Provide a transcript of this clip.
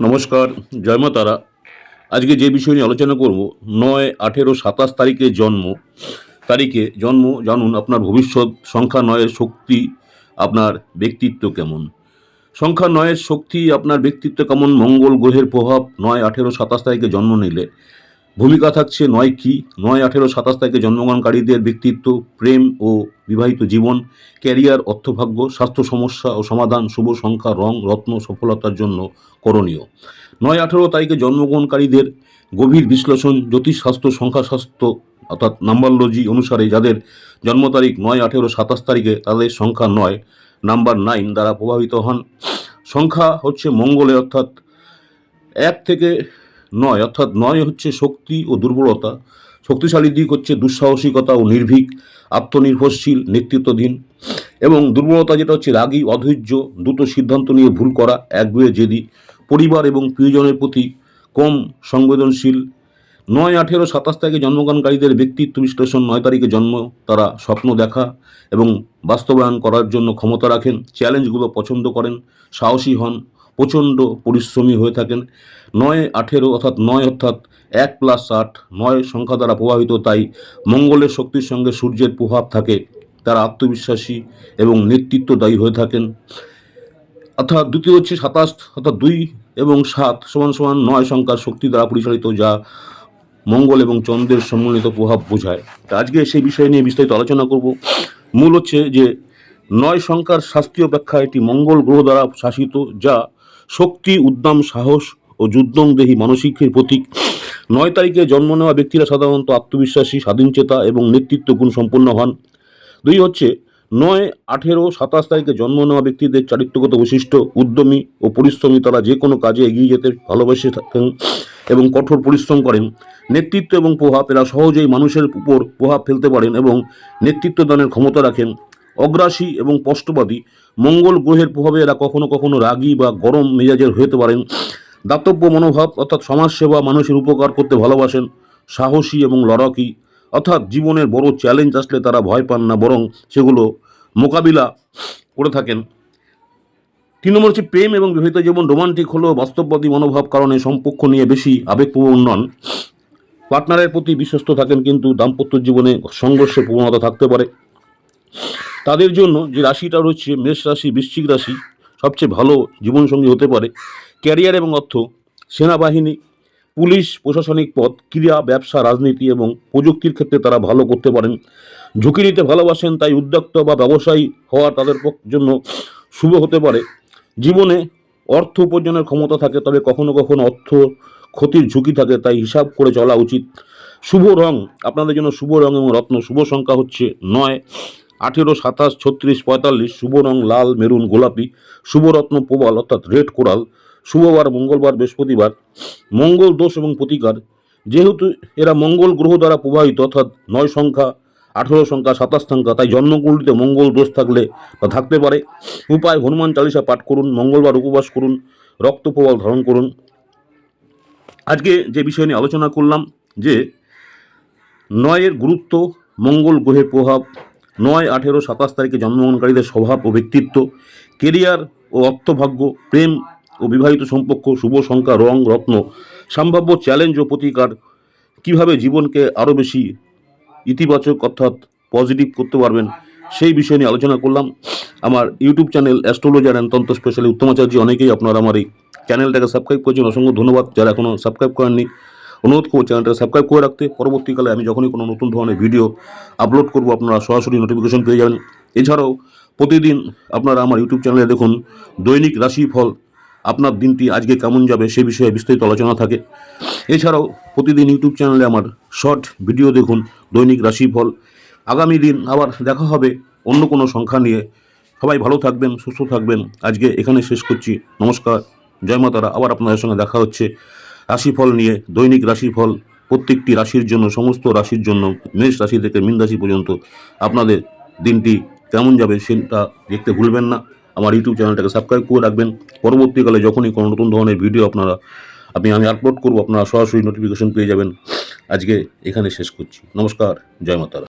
নমস্কার, জয় মা তারা। আজকে যে বিষয় নিয়ে আলোচনা করব, নয় আঠেরো সাতাশ তারিখে জন্ম তারিখে জন্ম জানুন আপনার ভবিষ্যৎ, সংখ্যা নয়ের শক্তি, আপনার ব্যক্তিত্ব কেমন? সংখ্যা নয়ের শক্তি, আপনার ব্যক্তিত্ব কেমন? মঙ্গল গ্রহের প্রভাব, নয় আঠেরো সাতাশ তারিখে জন্ম নিলে ভূমিকা থাকছে নয় কি? নয় আঠেরো সাতাশ তারিখে জন্মগ্রহণকারীদের ব্যক্তিত্ব, প্রেম ও বিবাহিত জীবন, ক্যারিয়ার, অর্থভাগ্য, স্বাস্থ্য সমস্যা ও সমাধান, শুভ সংখ্যা, রং, রত্ন, সফলতার জন্য করণীয়। নয় আঠেরো তারিখে জন্মগ্রহণকারীদের গভীর বিশ্লেষণ জ্যোতিষশাস্ত্র সংখ্যাশাস্ত্র অর্থাৎ নাম্বারলজি অনুসারে যাদের জন্ম তারিখ নয় আঠেরো সাতাশ তারিখে, তাদের সংখ্যা নয়, নাম্বার নাইন দ্বারা প্রভাবিত হন। সংখ্যা হচ্ছে মঙ্গলে, অর্থাৎ এক থেকে নয়, অর্থাৎ নয় হচ্ছে শক্তি ও দুর্বলতা। শক্তিশালী দিক হচ্ছে দুঃসাহসিকতা ও নির্ভীক, আত্মনির্ভরশীল নেতৃত্বধীন এবং দুর্বলতা যেটা হচ্ছে রাগী, অধৈর্য, দ্রুত সিদ্ধান্ত নিয়ে ভুল করা, একগুয়ে জেদি, পরিবার এবং প্রিয়জনের প্রতি কম সংবেদনশীল। নয়, আঠেরো, সাতাশ তারিখে জন্মগ্রহণকারীদের ব্যক্তিত্ব বিশ্লেষণ, নয় তারিখে জন্ম, তারা স্বপ্ন দেখা এবং বাস্তবায়ন করার জন্য ক্ষমতা রাখেন, চ্যালেঞ্জগুলো পছন্দ করেন, সাহসী হন প্রচণ্ড পরিশ্রমী হয়ে থাকেন। নয় আঠেরো অর্থাৎ নয় অর্থাৎ এক প্লাস আট নয় সংখ্যা দ্বারা প্রভাবিত, তাই মঙ্গলের শক্তির সঙ্গে সূর্যের প্রভাব থাকে। তারা আত্মবিশ্বাসী এবং নেতৃত্বদায়ী হয়ে থাকেন। অর্থাৎ দ্বিতীয় হচ্ছে সাতাশ অর্থাৎ দুই এবং সাত সমান সমান নয় সংখ্যার শক্তি দ্বারা পরিচালিত, যা মঙ্গল এবং চন্দ্রের সম্মিলিত প্রভাব বোঝায়। আজকে সেই বিষয় নিয়ে বিস্তারিত আলোচনা করব। মূল হচ্ছে যে নয় সংখ্যার শাস্ত্রীয় ব্যাখ্যা এটি মঙ্গল গ্রহ দ্বারা শাসিত, যা শক্তি উদ্যম সাহস ও যুদ্ধংদেহী মানসিকের প্রতীক। নয় তারিখে জন্ম নেওয়া ব্যক্তিরা সাধারণত আত্মবিশ্বাসী, স্বাধীনচেতা এবং নেতৃত্ব গুণ সম্পন্ন হন। দুই হচ্ছে, নয়, আঠেরো, সাতাশ তারিখে জন্ম নেওয়া ব্যক্তিদের চারিত্রগত বৈশিষ্ট্য, উদ্যমী ও পরিশ্রমী তারা যে কোনো কাজে এগিয়ে যেতে ভালোবেসে থাকেন এবং কঠোর পরিশ্রম করেন। নেতৃত্ব এবং প্রভাব, এরা সহজেই মানুষের উপর প্রভাব ফেলতে পারেন এবং নেতৃত্ব দানের ক্ষমতা রাখেন। অগ্রাসী এবং স্পষ্টবাদী মঙ্গল গ্রহের প্রভাবে এরা কখনো কখনো রাগী বা গরম মেজাজের হতে পারেন। দাতব্য মনোভাব অর্থাৎ সমাজসেবা মানুষের উপকার করতে ভালোবাসেন। সাহসী এবং লড়াকি অর্থাৎ জীবনের বড় চ্যালেঞ্জ আসলে তারা ভয় পান না, বরং সেগুলো মোকাবিলা করে থাকেন। তিন নম্বর হচ্ছে প্রেম এবং বিবাহিত জীবন রোমান্টিক হলেও বাস্তববাদী মনোভাব কারণে সম্পর্ক নিয়ে বেশি আবেগপ্রবণ নন। পার্টনারের প্রতি বিশ্বস্ত থাকেন কিন্তু দাম্পত্য জীবনে সংঘর্ষের প্রবণতা থাকতে পারে। তাদের জন্য যে রাশিটা রয়েছে, মেষ রাশি, বৃশ্চিক রাশি, সবচেয়ে ভালো জীবনসঙ্গী হতে পারে। ক্যারিয়ার এবং অর্থ, সেনাবাহিনী, পুলিশ, প্রশাসনিক পদ, ক্রীড়া, ব্যবসা, রাজনীতি এবং প্রযুক্তির ক্ষেত্রে তারা ভালো করতে পারেন। ঝুঁকি নিতে ভালোবাসেন, তাই উদ্যোক্তা বা ব্যবসায়ী হওয়া তাদের জন্য শুভ হতে পারে। জীবনে অর্থ উপার্জনের ক্ষমতা থাকে, তবে কখনো কখনো অর্থ ক্ষতির ঝুঁকি থাকে, তাই হিসাব করে চলা উচিত। শুভ রং, আপনাদের জন্য শুভ রং এবং রত্ন। শুভ সংখ্যা হচ্ছে নয়। আঠেরো, সাতাশ, ছত্রিশ, পঁয়তাল্লিশ, শুভ রং লাল, মেরুন, গোলাপি শুভরত্ন প্রবাল, অর্থাৎ রেড কোরাল শুভবার মঙ্গলবার, বৃহস্পতিবার, মঙ্গল দোষ এবং প্রতিকার। যেহেতু এরা মঙ্গল গ্রহ দ্বারা প্রভাবিত অর্থাৎ নয় সংখ্যা, আঠেরো সংখ্যা, সাতাশ সংখ্যা, তাই জন্মকুণ্ডলিতে মঙ্গল দোষ থাকলে বা থাকতে পারে। উপায়, হনুমান চালিসা পাঠ করুন, মঙ্গলবার উপবাস করুন, রক্ত প্রবাল ধারণ করুন। আজকে যে বিষয় নিয়ে আলোচনা করলাম, যে নয়ের গুরুত্ব, মঙ্গল গ্রহের প্রভাব নয় আঠেরো সাতাশ তারিখে জন্মগ্রহণকারীদের স্বভাব ও ব্যক্তিত্ব, কেরিয়ার ও অর্থভাগ্য, প্রেম ও বিবাহিত সম্পর্ক, শুভ সংখ্যা, রং, রত্ন, সম্ভাব্য চ্যালেঞ্জ ও প্রতিকার কীভাবে জীবনকে আরও বেশি ইতিবাচক অর্থাৎ পজিটিভ করতে পারবেন সেই বিষয় নিয়ে আলোচনা করলাম। আমার YouTube channel astrologer and tantra specially Uttamacharya, অনেকেই আপনারা আমার এই চ্যানেলটাকে সাবস্ক্রাইব করেছেন। অসংখ্য ধন্যবাদ। যারা এখনও সাবস্ক্রাইব করেননি অনুরোধ করব চ্যানেলটা সাবস্ক্রাইব করে রাখতে। পরবর্তীকালে আমি যখনই কোনো নতুন ধরনের ভিডিও আপলোড করব, আপনারা সরাসরি নোটিফিকেশন পেয়ে যাবেন। এছাড়াও প্রতিদিন আপনারা আমার ইউটিউব চ্যানেলে দেখুন দৈনিক রাশিফল। আপনার দিনটি আজকে কেমন যাবে সে বিষয়ে বিস্তারিত আলোচনা থাকে। এছাড়াও প্রতিদিন ইউটিউব চ্যানেলে আমার শর্ট ভিডিও দেখুন, দৈনিক রাশিফল। আগামী দিন আবার দেখা হবে অন্য কোনো সংখ্যা নিয়ে। সবাই ভালো থাকবেন, সুস্থ থাকবেন। আজকে এখানে শেষ করছি। নমস্কার। জয় মাতারা। আবার আপনাদের সঙ্গে দেখা হচ্ছে। রাশিফল নিয়ে, দৈনিক রাশিফল প্রত্যেকটি রাশির জন্য, সমস্ত রাশির জন্য, মেষ রাশি থেকে মীন রাশি পর্যন্ত আপনাদের দিনটি কেমন যাবে সেটা দেখতে ভুলবেন না। আমার ইউটিউব চ্যানেলটাকে সাবস্ক্রাইব করে রাখবেন। পরবর্তীকালে যখনই কোনো নতুন ধরনের ভিডিও আপনারা, আপনি, আমি আপলোড করব, আপনারা সরাসরি নোটিফিকেশন পেয়ে যাবেন। আজকে এখানে শেষ করছি। নমস্কার, জয় মাতারা।